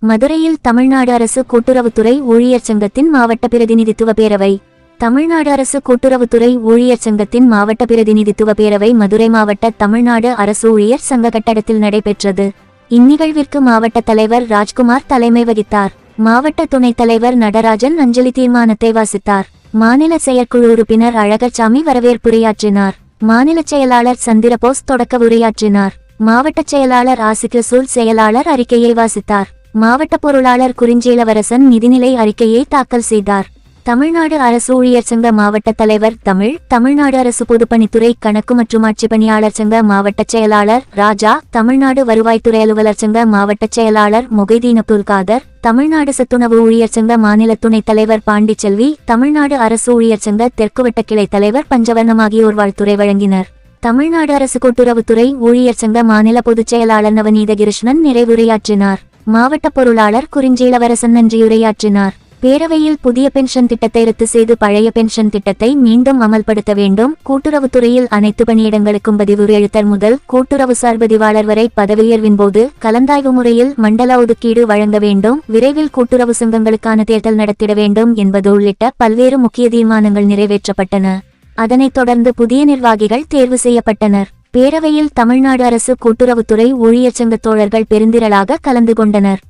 மதுரையில் தமிழ்நாடு அரசு கூட்டுறவுத்துறை ஊழியர் சங்கத்தின் மாவட்ட பிரதிநிதித்துவ பேரவை. தமிழ்நாடு அரசு கூட்டுறவுத்துறை ஊழியர் சங்கத்தின் மாவட்ட பிரதிநிதித்துவ பேரவை மதுரை மாவட்ட தமிழ்நாடு அரசு ஊழியர் சங்க கட்டடத்தில் நடைபெற்றது. இந்நிகழ்விற்கு மாவட்ட தலைவர் ராஜ்குமார் தலைமை வகித்தார். மாவட்ட துணைத் தலைவர் நடராஜன் அஞ்சலி தீர்மானத்தை வாசித்தார். மாநில செயற்குழு உறுப்பினர் அழகர்சாமி வரவேற்புரையாற்றினார். மாநில செயலாளர் சந்திரபோஸ் தொடக்க உரையாற்றினார். மாவட்ட செயலாளர் ஆசிகசூல் செயலாளர் அறிக்கையை வாசித்தார். மாவட்ட பொருளாளர் குறிஞ்சேலவரசன் நிதிநிலை அறிக்கையை தாக்கல் செய்தார். தமிழ்நாடு அரசு ஊழியர் சங்க மாவட்ட தலைவர் தமிழ் தமிழ்நாடு அரசு பொதுப்பணித்துறை கணக்கு மற்றும் ஆட்சி பணியாளர் சங்க மாவட்ட செயலாளர் ராஜா தமிழ்நாடு வருவாய்த்துறை அலுவலர் சங்க மாவட்ட செயலாளர் மொகைதீன அப்துல் தமிழ்நாடு சத்துணவு ஊழியர் சங்க மாநில துணைத் தலைவர் பாண்டிச்செல்வி தமிழ்நாடு அரசு ஊழியர் சங்க தெற்கு வட்ட கிளை தலைவர் பஞ்சவர்ணம் ஆகியோர் வாழ்த்துறை வழங்கினர். தமிழ்நாடு அரசு கூட்டுறவுத்துறை ஊழியர் சங்க மாநில பொதுச் செயலாளர் நவநீத கிருஷ்ணன் நிறைவுரையாற்றினார். மாவட்ட பொருளாளர் குறிஞ்சீலவரசன் நன்றியுரையாற்றினார். பேரவையில் புதிய பென்ஷன் திட்டத்தை ரத்து செய்து பழைய பென்ஷன் திட்டத்தை மீண்டும் அமல்படுத்த வேண்டும். கூட்டுறவுத்துறையில் அனைத்து பணியிடங்களுக்கும் பதிவு எழுத்தர் முதல் கூட்டுறவு சார் பதிவாளர் வரை பதவியுயர்வின் போது கலந்தாய்வு முறையில் மண்டல ஒதுக்கீடு வழங்க வேண்டும். விரைவில் கூட்டுறவு சங்கங்களுக்கான தேர்தல் நடத்திட வேண்டும் என்பது உள்ளிட்ட பல்வேறு முக்கிய தீர்மானங்கள் நிறைவேற்றப்பட்டன. அதனைத் தொடர்ந்து புதிய நிர்வாகிகள் தேர்வு செய்யப்பட்டனர். பேரவையில் தமிழ்நாடு அரசு கூட்டுறவுத்துறை ஊழியர் சங்க தோழர்கள் பெருந்திரளாக கலந்து கொண்டனர்.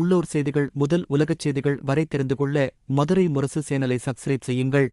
உள்ளூர் செய்திகள் முதல் உலகச் செய்திகள் வரை தெரிந்து கொள்ள மதுரை முரசு சேனலை சப்ஸ்கிரைப் செய்யுங்கள்.